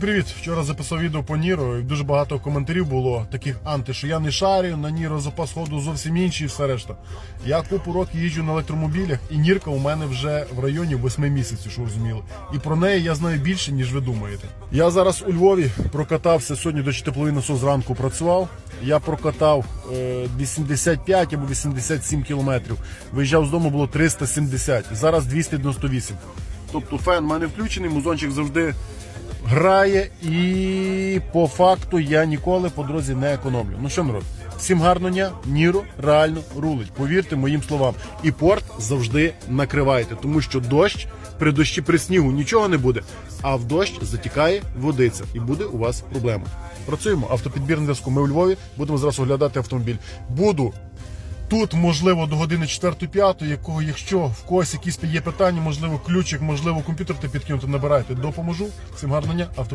Привіт! Вчора записав відео по Ніро і дуже багато коментарів було таких анти, що я не шарю, на Ніро запас ходу зовсім інший і все решта. Я купу років їжджу на електромобілях, і Нірка у мене вже в районі 8 місяців, що розуміли. І про неї я знаю більше, ніж ви думаєте. Я зараз у Львові прокатався сьогодні до теплової насос зранку працював. Я прокатав е, 85 або 87 кілометрів. Виїжджав з дому було 370, зараз 298. Тобто фен в мене включений, музончик завжди грає, і по факту я ніколи по дорозі не економлю. Ну що народ, всім гарного дня, Ніро реально рулить. Повірте моїм словам. І порт завжди накривайте, тому що дощ при дощі при снігу нічого не буде, а в дощ затікає водиця, і буде у вас проблема. Працюємо. Автопідбір на зв'язку. Ми у Львові будемо зараз оглядати автомобіль. Буду Тут, можливо, до години 4-5, якого, якщо в когось якісь є питання, можливо, ключик, можливо, комп'ютер ти підкинути, набирайте, допоможу. Всім гарного дня.